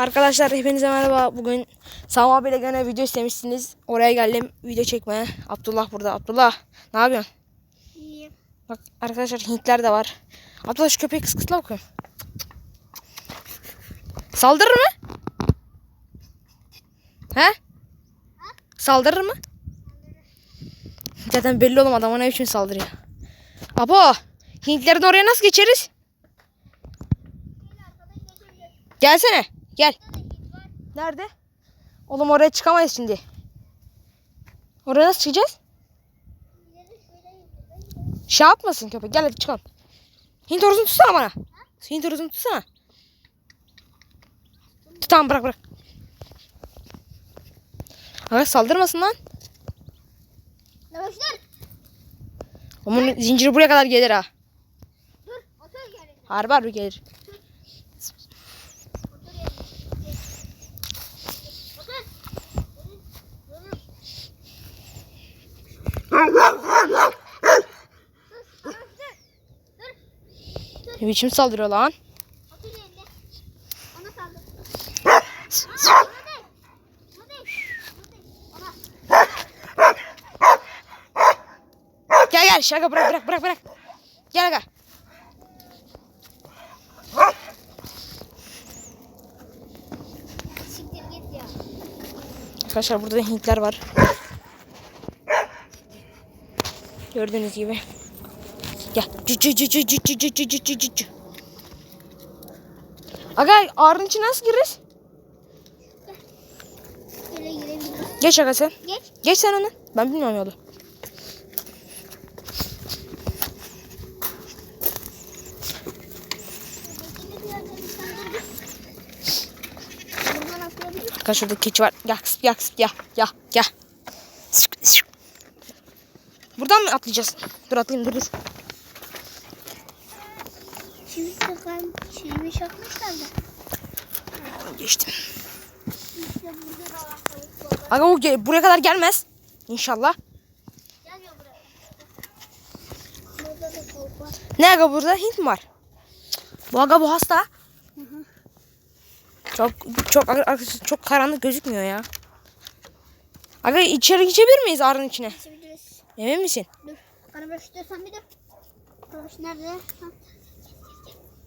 Arkadaşlar hepinize merhaba. Bugün Sami abiyle gene video istemişsiniz. Oraya geldim video çekmeye. Abdullah burada. Abdullah ne yapıyorsun? İyiyim. Bak arkadaşlar Hintler de var. Abdullah şu köpeği kıs kısla bakayım. Saldırır mı? He? Saldırır mı? Zaten belli oğlum adam ona için saldırıyor. Abo Hintlerin oraya nasıl geçeriz? Gelsene. Gel. Nerede? Oğlum oraya çıkamayız şimdi. Oraya nasıl çıkacağız? Şey yapmasın köpek. Gel hadi çıkalım. Hint orasını tutsana bana. Hint orasını tutsana. Tamam bırak bırak. Aga saldırmasın lan. Yavaşlar. Onun zinciri buraya kadar gelir ha. Dur. Otur yerine. Harbi harbi gelir. Ne biçim saldırıyor lan? Gel gel şaka bırak bırak bırak bırak. Gel gel. Arkadaşlar burada Hintler var. Gördüğünüz gibi. Gel. Cü cü cü cü cü cü cü cü cü cü. Aga ağrının içine nasıl gireriz? Geç aga sen. Geç. Geç sen onu. Ben bilmiyorum yolu. Arkadaşlar şurada keçi var. Gel gel gel gel gel. Buradan mı atlayacağız? Dur atlayayım dur dur. Çivi takan çivi çakmışlar da. Geçtim. İşte. Aga o buraya kadar gelmez. İnşallah. Gelmiyor buraya. Burada da tavuk var. Ne aga burada? Hint mi var? Bu aga bu hasta. Çok çok çok karanlık gözükmüyor ya. Aga içeri geçebilir miyiz arının içine? Geçebiliriz. Emin misin? Dur. Bana böyle tutuyorsan bir dur. Tavuk nerede? Ha.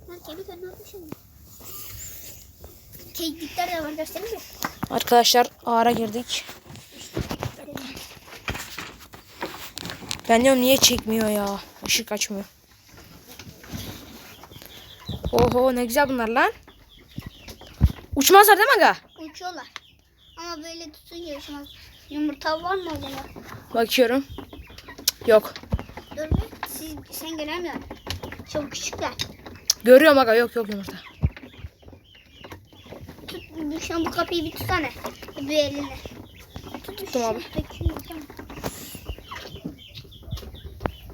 Nerede? Bir tane atmışım. Keklikler de var gösterir misin? Arkadaşlar ağara girdik. Ben diyorum niye çekmiyor ya? Işık açmıyor. Oho ne güzel bunlar lan. Uçmazlar değil mi aga? Uçuyorlar. Ama böyle tutunca uçmaz. Yumurta var mı acaba? Bakıyorum. Yok. Dur bir. Siz, sen göremiyorsun. Çok küçükler. Görüyorum aga yok yok yumurta. Tut, bu- şu an bu kapıyı bir tutsana. Bir eline. Tut, Tuttum abi.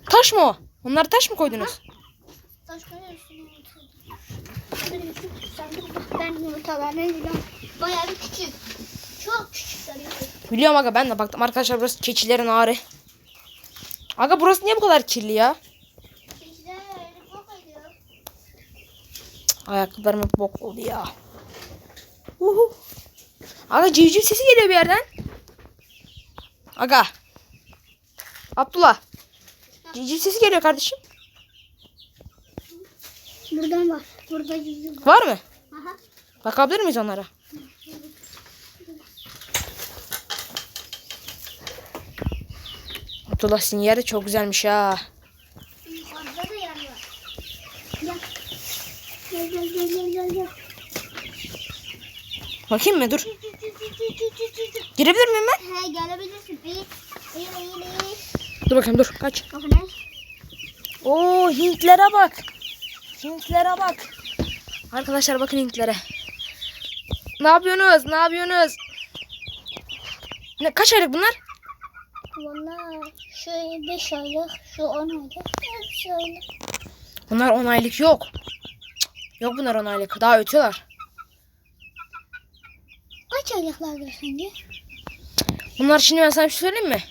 Taş mı o? Onları taş mı koydunuz? Taş koyuyorsun ben yumurtalarını biliyorum. Bayağı bir küçük. Çok yani. Biliyorum aga ben de baktım arkadaşlar burası keçilerin ağrı. Aga burası niye bu kadar kirli ya? Ayakkabılarım hep bok oldu ya. Uhu. Aga civciv sesi geliyor bir yerden. Aga. Abdullah. Civciv sesi geliyor kardeşim. Buradan var. Burada yüzü var. Var mı? Aha. Bakabilir miyiz onlara? Abdullah sizin yeri çok güzelmiş ha. Orada da yer var. Gel. Gel gel gel gel gel. gel. Bakayım mı? Dur. Girebilir miyim ben? He gelebilirsin. Bir, bir, bir, bir. Dur bakayım dur. Kaç. Oo Hintlere bak. Hintlere bak. Arkadaşlar bakın Hintlere. Ne yapıyorsunuz? Ne yapıyorsunuz? Ne, kaç aylık bunlar? Valla şu 5 aylık, şu 10 aylık, şu aylık. Bunlar 10 aylık yok. Yok bunlar 10 aylık. Daha ötüyorlar. Kaç aylıklardır sence? Bunlar şimdi ben sana bir şey söyleyeyim mi?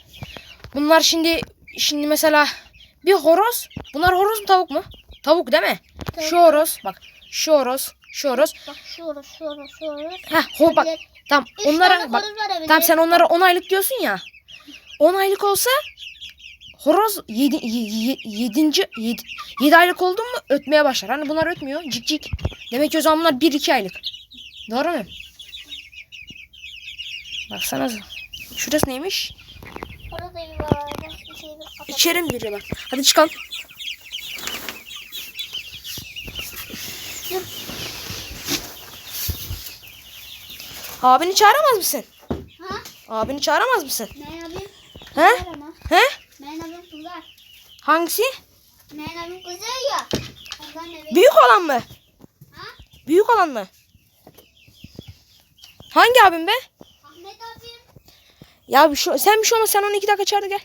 Bunlar şimdi şimdi mesela bir horoz. Bunlar horoz mu tavuk mu? Tavuk değil mi? Tavuk. Şu horoz bak. Şu horoz. Şu horoz. Bak şu horoz, şu horoz, şu horoz. Heh ho bak. Tamam Üç onlara bak. Tamam sen onlara 10 aylık diyorsun ya. 10 aylık olsa horoz 7 7. 7 7 aylık oldu mu ötmeye başlar. Hani bunlar ötmüyor. Cik cik. Demek ki o zaman bunlar 1 2 aylık. Doğru mu? Baksana. Şurası neymiş? Orada. İçeri mi giriyorlar? Hadi çıkalım. Abini çağıramaz mısın? Ha? Abini çağıramaz mısın? Ne? He? He? Yapayım kızlar? Hangisi? Yapayım kızlar ya? Büyük olan mı? Ha? Büyük olan mı? Hangi abim be? Ahmet abim. Ya bir şey, sen bir şey olma sen onu iki dakika çağır gel.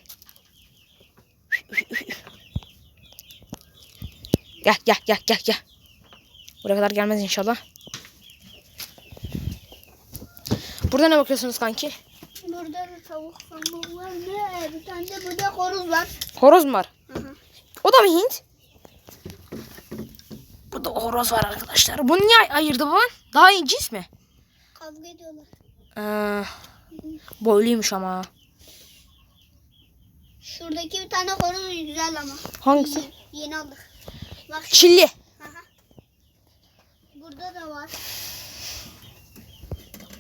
Gel gel gel gel gel. Buraya kadar gelmez inşallah. Burada ne bakıyorsunuz kanki? Burada bir tavuk sandık var. Ne? Bir tane de burada horoz var. Horoz mu var? Hı hı. O da mı Hint? Burada horoz var arkadaşlar. Bunu niye ayırdı baban? Daha iyi cins mi? Kavga ediyorlar. Ee, boyluymuş ama. Şuradaki bir tane horoz güzel ama. Hangisi? Yeni, yeni aldık. Bak Çilli. Aha. Burada da var.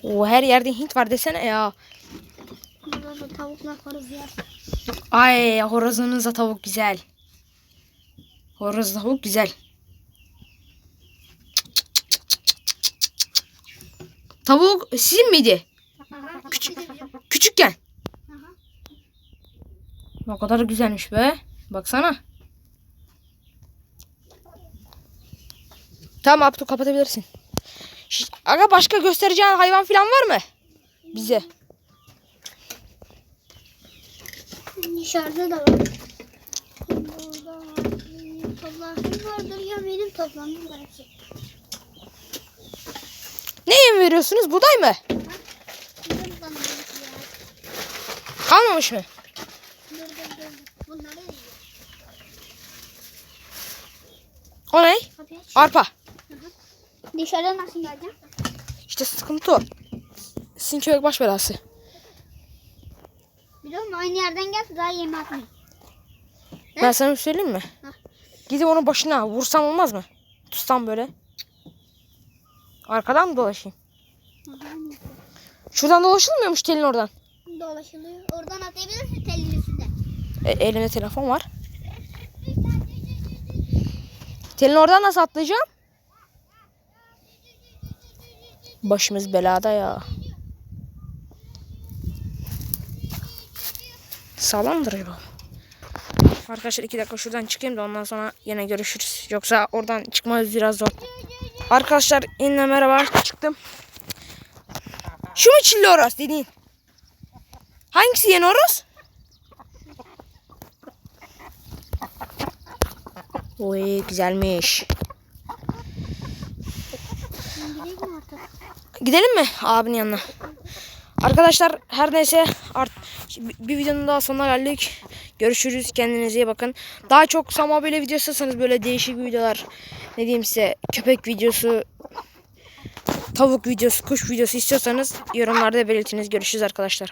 O her yerde Hint var desene ya. Burada da tavuklar horoz var. Ay horozunuzda tavuk güzel. Horoz tavuk güzel. Tavuk sizin miydi? Küçük. Küçükken. Ne kadar güzelmiş be. Baksana. Tamam Abdü kapatabilirsin. Şş, Aga başka göstereceğin hayvan falan var mı? Bize. Dışarıda da var. Burada toplantım vardır ya benim toplantım var. Ne yem veriyorsunuz? Buğday mı? Kalmamış mı? O ne? Arpa. Dışarıda nasıl geleceğim? İşte sıkıntı o. Sizin köpek baş belası. Musun? Aynı yerden gel daha yeme atmayın. Ben sana bir söyleyeyim mi? Hah. Gidip onun başına vursam olmaz mı? Tutsam böyle. Arkadan mı dolaşayım? Şuradan dolaşılmıyormuş telin oradan. Dolaşılıyor. Oradan atabilirsin telin üstünde. E, elimde telefon var. Telin oradan nasıl atlayacağım? Başımız belada ya. Sağlam acaba? Arkadaşlar iki dakika şuradan çıkayım da ondan sonra yine görüşürüz. Yoksa oradan çıkmaz biraz zor. Arkadaşlar yine merhaba çıktım. Şu mu çilli horoz dediğin? Hangisi yeni horoz? Oy güzelmiş. Gidelim mi abinin yanına? Arkadaşlar her neyse art bir videonun daha sonuna geldik. Görüşürüz. Kendinize iyi bakın. Daha çok Sama böyle video istiyorsanız böyle değişik videolar ne diyeyim size köpek videosu tavuk videosu, kuş videosu istiyorsanız yorumlarda belirtiniz. Görüşürüz arkadaşlar.